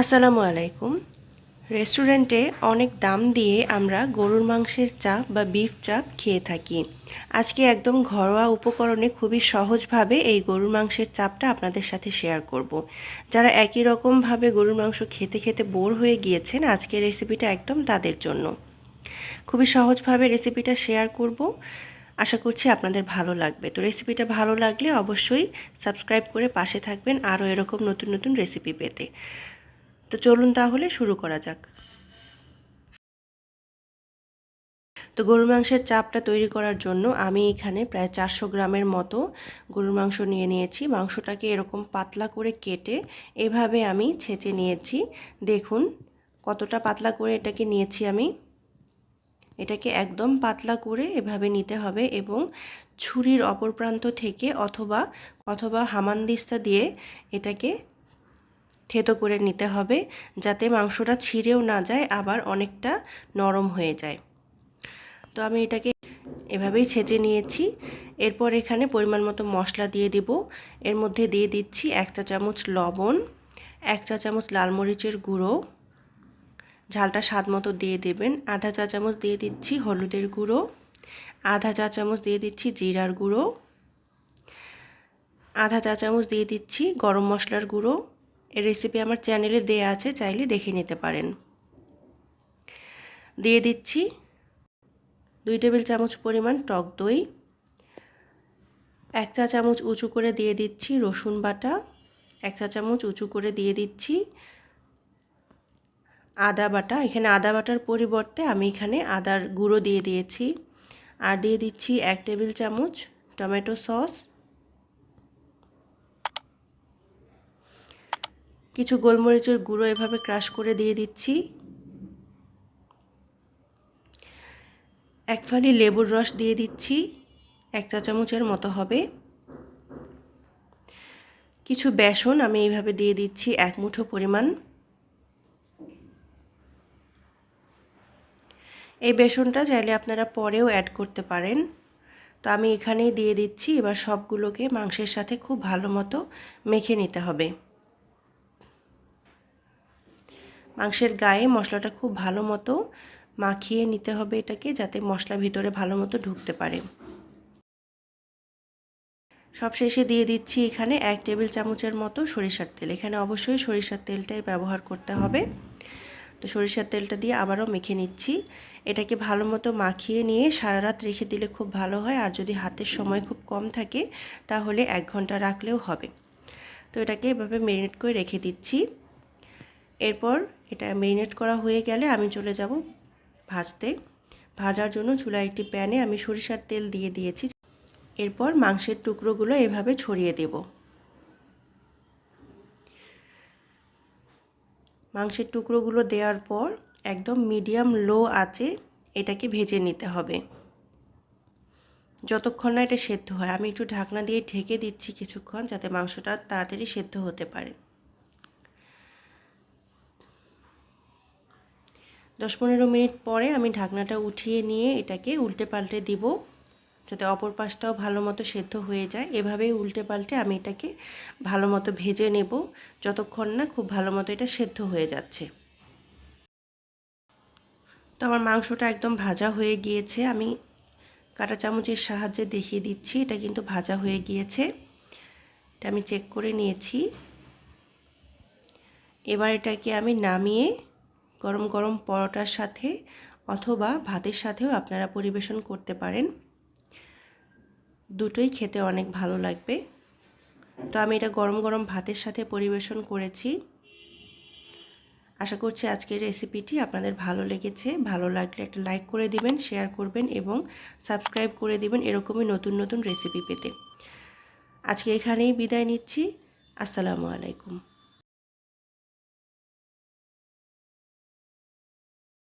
আসসালামু আলাইকুম। রেস্টুরেন্টে অনেক দাম দিয়ে আমরা গরুর মাংসের চাপ বা বিফ চাপ খেয়ে থাকি। আজকে একদম ঘরোয়া উপকরণে খুবই সহজভাবে এই গরুর মাংসের চাপটা আপনাদের সাথে শেয়ার করব। যারা একই রকমভাবে গরুর মাংস খেতে খেতে বোর হয়ে গিয়েছেন, আজকের রেসিপিটা একদম তাদের জন্য। খুবই সহজভাবে রেসিপিটা শেয়ার করব। আশা করছি আপনাদের ভালো লাগবে। তো রেসিপিটা ভালো লাগলে অবশ্যই সাবস্ক্রাইব করে পাশে থাকবেন আরও এরকম নতুন নতুন রেসিপি পেতে। তো চলুন তাহলে শুরু করা যাক। তো গরুর মাংসের চাপটা তৈরি করার জন্য আমি এখানে প্রায় চারশো গ্রামের মতো গরুর মাংস নিয়ে নিয়েছি। মাংসটাকে এরকম পাতলা করে কেটে এভাবে আমি ছেঁচে নিয়েছি। দেখুন কতটা পাতলা করে এটাকে নিয়েছি আমি। এটাকে একদম পাতলা করে এভাবে নিতে হবে এবং ছুরির অপর প্রান্ত থেকে অথবা অথবা হামানদিস্তা দিয়ে এটাকে থেতো করে নিতে হবে যাতে মাংসটা ছিঁড়েও না যায়, আবার অনেকটা নরম হয়ে যায়। তো আমি এটাকে এভাবেই ছেঁচে নিয়েছি। এরপর এখানে পরিমাণ মতো মশলা দিয়ে দিব। এর মধ্যে দিয়ে দিচ্ছি এক চা চামচ লবণ, এক চা চামচ লাল মরিচের গুঁড়ো। ঝালটা স্বাদ মতো দিয়ে দেবেন। আধা চা চামচ দিয়ে দিচ্ছি হলুদের গুঁড়ো। আধা চা চামচ দিয়ে দিচ্ছি জিরার গুঁড়ো। আধা চা চামচ দিয়ে দিচ্ছি গরম মশলার গুঁড়ো। এর রেসিপি আমার চ্যানেলে দেয়া আছে, চাইলে দেখে নিতে পারেন। দিয়ে দিচ্ছি দুই টেবিল চামচ পরিমাণ টক দই, এক চা চামচ উঁচু করে দিয়ে দিচ্ছি রসুন বাটা, এক চা চামচ উঁচু করে দিয়ে দিচ্ছি আদা বাটা। এখানে আদা বাটার পরিবর্তে আমি এখানে আদার গুঁড়ো দিয়ে দিয়েছি। আর দিয়ে দিচ্ছি এক টেবিল চামচ টমেটো সস কিছু গোলমরিচের গুঁড়ো এভাবে ক্রাশ করে দিয়ে দিচ্ছি। এক ফালি লেবুর রস দিয়ে দিচ্ছি, এক চা চামচের মতো হবে। কিছু বেসন আমি এইভাবে দিয়ে দিচ্ছি, এক মুঠো পরিমাণ। এই বেসনটা চাইলে আপনারা পরেও অ্যাড করতে পারেন। তো আমি এখানেই দিয়ে দিচ্ছি, এবার সবগুলোকে মাংসের সাথে খুব ভালো মতো মেখে নিতে হবে। মাংসের গায়ে মশলাটা খুব ভালো মতো মাখিয়ে নিতে হবে এটাকে যাতে মশলা ভিতরে ভালো মতো ঢুকতে পারে। সব শেষে দিয়ে দিচ্ছি এখানে এক টেবিল চামচের মতো সরিষার তেল। এখানে অবশ্যই সরিষার তেলটাই ব্যবহার করতে হবে। তো সরিষার তেলটা দিয়ে আবারও মেখে নিচ্ছি। এটাকে ভালো মতো মাখিয়ে নিয়ে সারা রাত রেখে দিলে খুব ভালো হয়। আর যদি হাতের সময় খুব কম থাকে, তাহলে এক ঘণ্টা রাখলেও হবে। তো এটাকে এভাবে মেরিনেট করে রেখে দিচ্ছি। এরপর এটা মেরিনেট করা হয়ে গেলে আমি চলে যাব ভাজতে। ভাজার জন্য চুলায় একটি প্যানে আমি সরিষার তেল দিয়ে দিয়েছি। এরপর মাংসের টুকরোগুলো এভাবে ছড়িয়ে দেব। মাংসের টুকরোগুলো দেওয়ার পর একদম মিডিয়াম লো আছে এটাকে ভেজে নিতে হবে। যতক্ষণ না এটা সেদ্ধ হয়, আমি একটু ঢাকনা দিয়ে ঢেকে দিচ্ছি কিছুক্ষণ যাতে মাংসটা তাড়াতাড়ি সেদ্ধ হতে পারে। দশ পনেরো মিনিট পরে আমি ঢাকনাটা উঠিয়ে নিয়ে এটাকে উল্টে পাল্টে দিব, যাতে অপর পাশটাও ভালো মতো সেদ্ধ হয়ে যায়। এভাবেই উল্টে পাল্টে আমি এটাকে ভালো মতো ভেজে নেব, যতক্ষণ না খুব ভালো মতো এটা সেদ্ধ হয়ে যাচ্ছে। তো আমার মাংসটা একদম ভাজা হয়ে গিয়েছে। আমি কাটা চামচের সাহায্যে দেখিয়ে দিচ্ছি, এটা কিন্তু ভাজা হয়ে গিয়েছে। এটা আমি চেক করে নিয়েছি। এবার এটাকে আমি নামিয়ে গরম গরম পরোটার সাথে অথবা ভাতের সাথেও আপনারা পরিবেশন করতে পারেন। দুটোই খেতে অনেক ভালো লাগবে। তো আমি এটা গরম গরম ভাতের সাথে পরিবেশন করেছি। আশা করছি আজকের রেসিপিটি আপনাদের ভালো লেগেছে। ভালো লাগলে একটা লাইক করে দিবেন, শেয়ার করবেন এবং সাবস্ক্রাইব করে দিবেন এরকমই নতুন নতুন রেসিপি পেতে। আজকে এখানেই বিদায় নিচ্ছি। আসসালামু আলাইকুম।